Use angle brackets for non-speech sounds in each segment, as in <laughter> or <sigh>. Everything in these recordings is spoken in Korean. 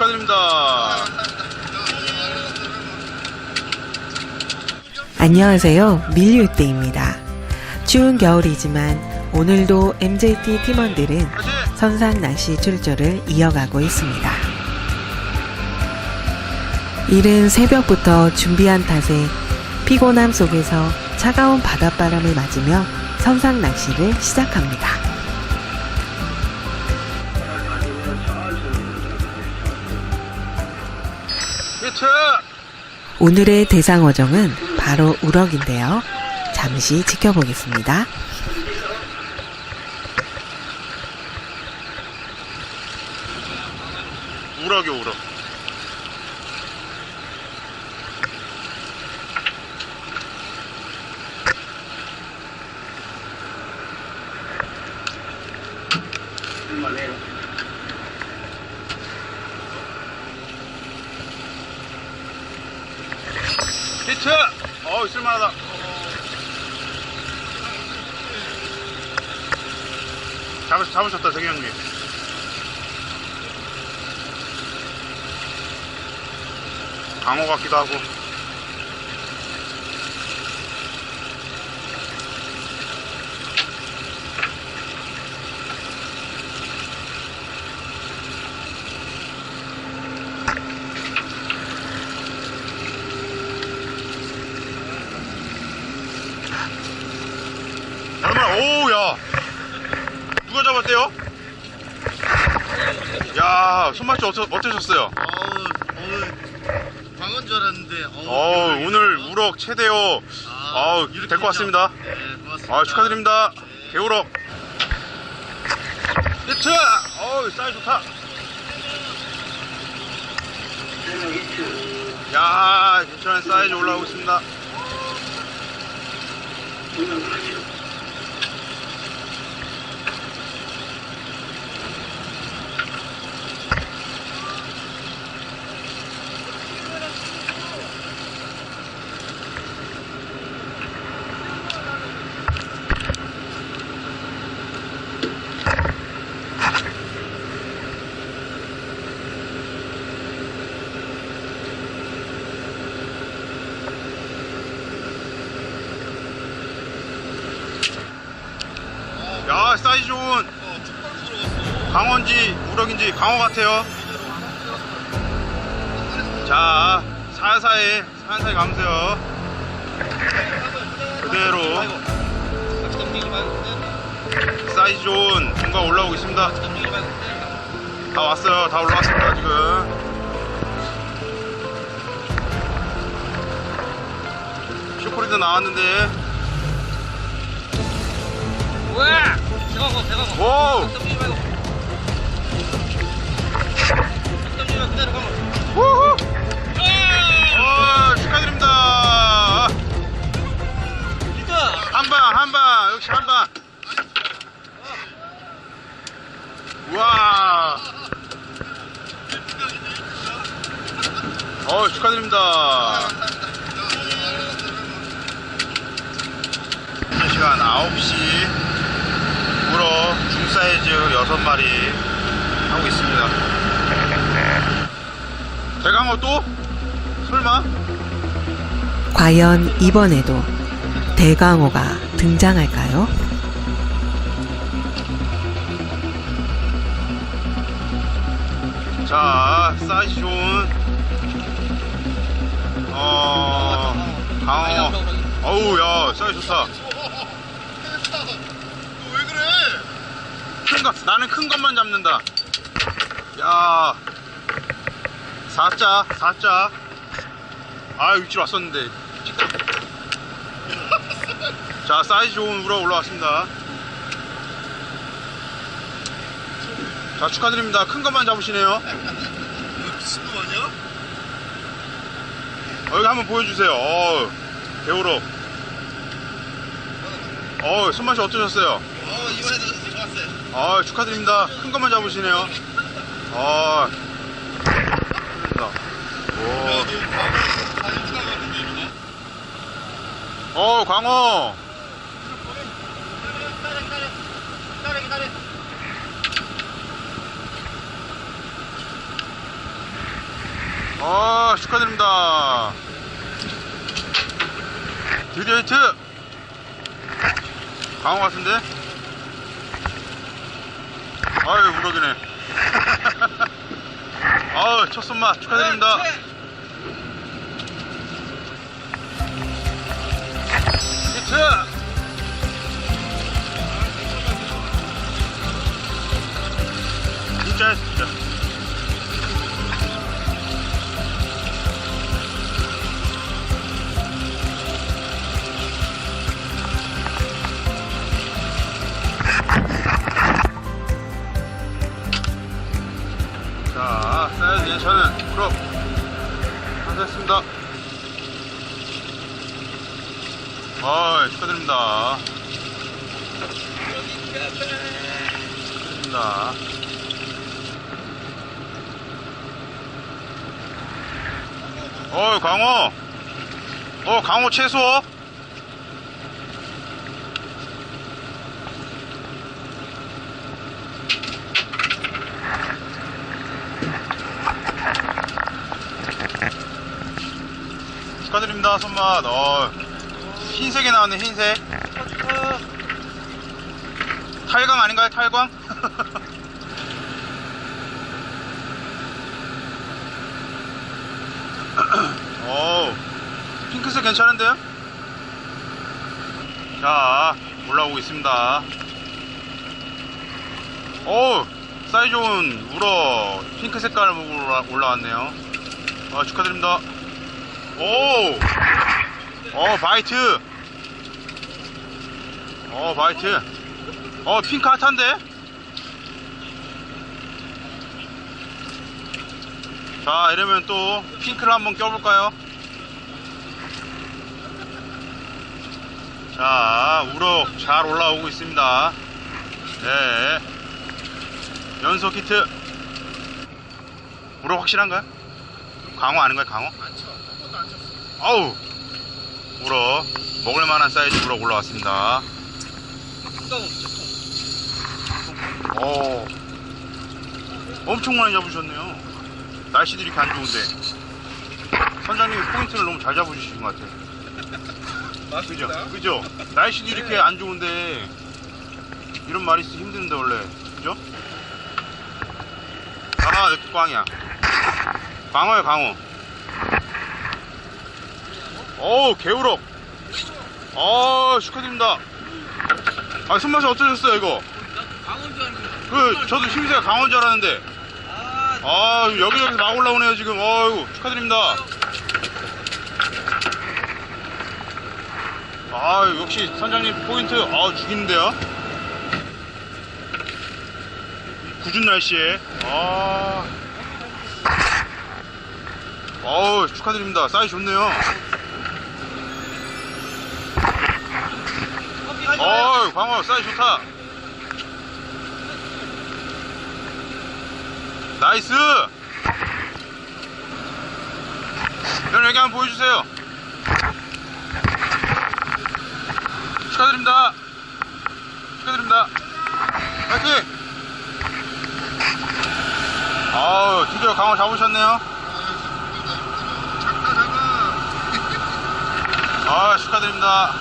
축하드립니다. 안녕하세요. 밀류때입니다. 추운 겨울이지만 오늘도 MJT 팀원들은. 선상 낚시 출조를 이어가고 있습니다. 이른 새벽부터 준비한 탓에 피곤함 속에서 차가운 바닷바람을 맞으며 선상 낚시를 시작합니다. 오늘의 대상 어종은 바로 우럭인데요. 잠시 지켜보겠습니다. 우럭이 우럭. 히트! 어, 있을만하다. 잡으, 잡으셨다, 정희 형님. 강호 같기도 하고. 얼마나, 오우, 야. 누가 잡았대요? 야, 손맛이 어떠, 어떠셨어요? 어우, 어우, 광어인 줄 알았는데. 어우, 어 이거 오늘. 우럭 최대요. 아우, 이렇게 될것 같습니다. 네, 고맙습니다. 아, 축하드립니다. 개우럭. 히트! 어우, 사이즈 좋다. 야, 괜찮은 사이즈 올라오고 있습니다. 야, 사이즈 좋은. 강원지, 우럭인지 강어 같아요. 자, 사사히, 사사히 감으세요. 그대로 사이즈 좋은 뭔가 올라오고 있습니다. 다 왔어요. 다 올라왔습니다, 지금. 슈퍼리드 나왔는데. 우와! 대강어, 대강어. 오! 넘기지 말고. 넘기지 말고 그대로 강어. 우후! 6마리 하고 있습니다. 대강어 또? 설마? 과연 이번에도 대강어가 등장할까요? 자, 사이즈 좋은, 어, 강어. 어우, 야, 사이즈 좋다. 왜 그래? 큰 거, 나는 큰 것만 잡는다. 야, 사자, 사자. 아, 위치로 왔었는데. <laughs> 자, 사이즈 좋은 우럭 올라왔습니다. 자, 축하드립니다. 큰 것만 잡으시네요. 어, 여기 한번 보여주세요. 어, 배우럭. 어, 손맛이 어떠셨어요? 어, 이번에도. 아 축하드립니다. 큰 것만 잡으시네요. 아 축하드립니다. 오. 어 광어. 어, 축하드립니다. 드디어 히트! 강호 같은데? 아유, 우럭이네. <laughs> 아유, 첫 손맛 축하드립니다. 히트! 완성했습니다. 아, 축하드립니다. 축하드립니다. 어, 강호. 어, 강호 채소. 축하드립니다, 손맛. 어, 흰색이 나왔네, 흰색. 탈광 아닌가요, 탈광? <laughs> 오, 핑크색 괜찮은데요? 자, 올라오고 있습니다. 오, 사이즈 좋은 우럭 핑크 색깔 올라- 올라왔네요. 아, 축하드립니다. 오! 어, 바이트! 어, 바이트. 어, 핑크 핫한데? 자, 이러면 또 핑크를 한번 껴볼까요? 자, 우럭 잘 올라오고 있습니다. 네. 연속 히트. 우럭 확실한가요? 강호 아닌가요, 강호? 아우 우럭 먹을만한 사이즈 우럭 올라왔습니다. 어 엄청 많이 잡으셨네요. 날씨도 이렇게 안 좋은데. 선장님이 포인트를 너무 잘 잡으시는 것 같아요. 그죠? 그죠? 날씨도 이렇게 안 좋은데 이런 말이 있기 힘든데 원래. 그죠? 아 이렇게 꽝이야. 광어요 광어 어우 개우럭 어 축하드립니다. 아 손맛이 어떠셨어요 이거? 강원. 그 저도 힘새가 강한 줄 알았는데. 아, 아 여기저기서 막 올라오네요 지금. 어유 축하드립니다. 아 역시 선장님 포인트. 아이 궂은 날씨에. 아. 어우 축하드립니다. 사이즈 좋네요 커피 가져. 어이 광어 사이즈 좋다. 나이스! 여러분 여기 한번 보여주세요. 축하드립니다. 축하드립니다. 파이팅! 아우 드디어 강어 잡으셨네요. 아 축하드립니다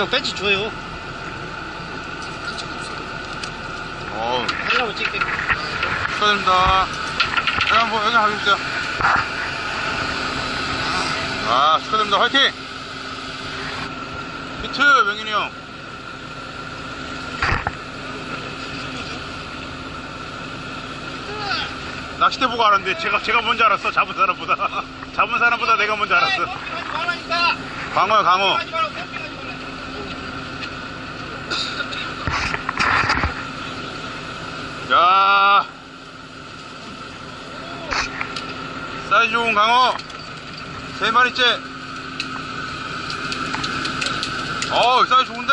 형 벤치 줘요. 어우 하려고 찍게. 축하드립니다. 여기 한번 여기 한번 해주세요. 아 축하드립니다. 화이팅! 히트 명인이 형. 낚싯대 보고 알았는데 제가 제가 먼저 알았어 잡은 사람보다 <laughs> 잡은 사람보다 내가 먼저 알았어 말라니까. 광어야 광어 하지 말라고 캠핑 하지 말라. 야 사이즈 좋은 강어 세 마리째. 어 사이즈 좋은데.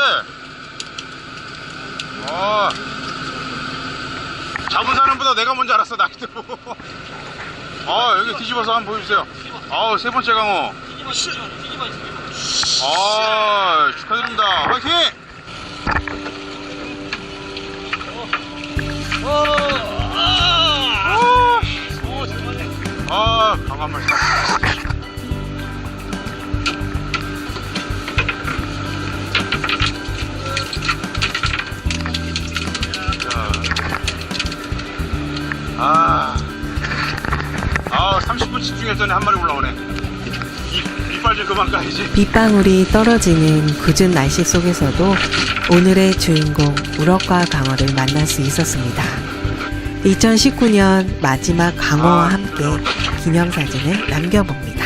어. 잡은 사람보다 내가 먼저 알았어 나이도. 아 <laughs> 여기 뒤집어서 한번 보여주세요. 아세 번째 강어. 아 축하드립니다. 화이팅 광어 한 마리 사. 자. 아. 아, 30분 집중했더니 한 마리 올라오네. 이, 이빨 좀 그만 까야지. 빗방울이 떨어지는 굳은 날씨 속에서도 오늘의 주인공 우럭과 강어를 만날 수 있었습니다. 2019년 마지막 강어와 아, 함께. 기념사진을 남겨봅니다.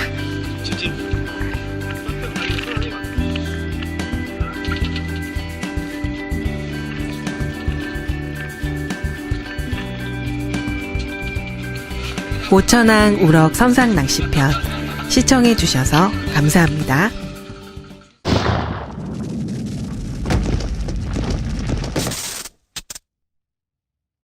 오천항 우럭 선상 낚시편 시청해 주셔서 감사합니다.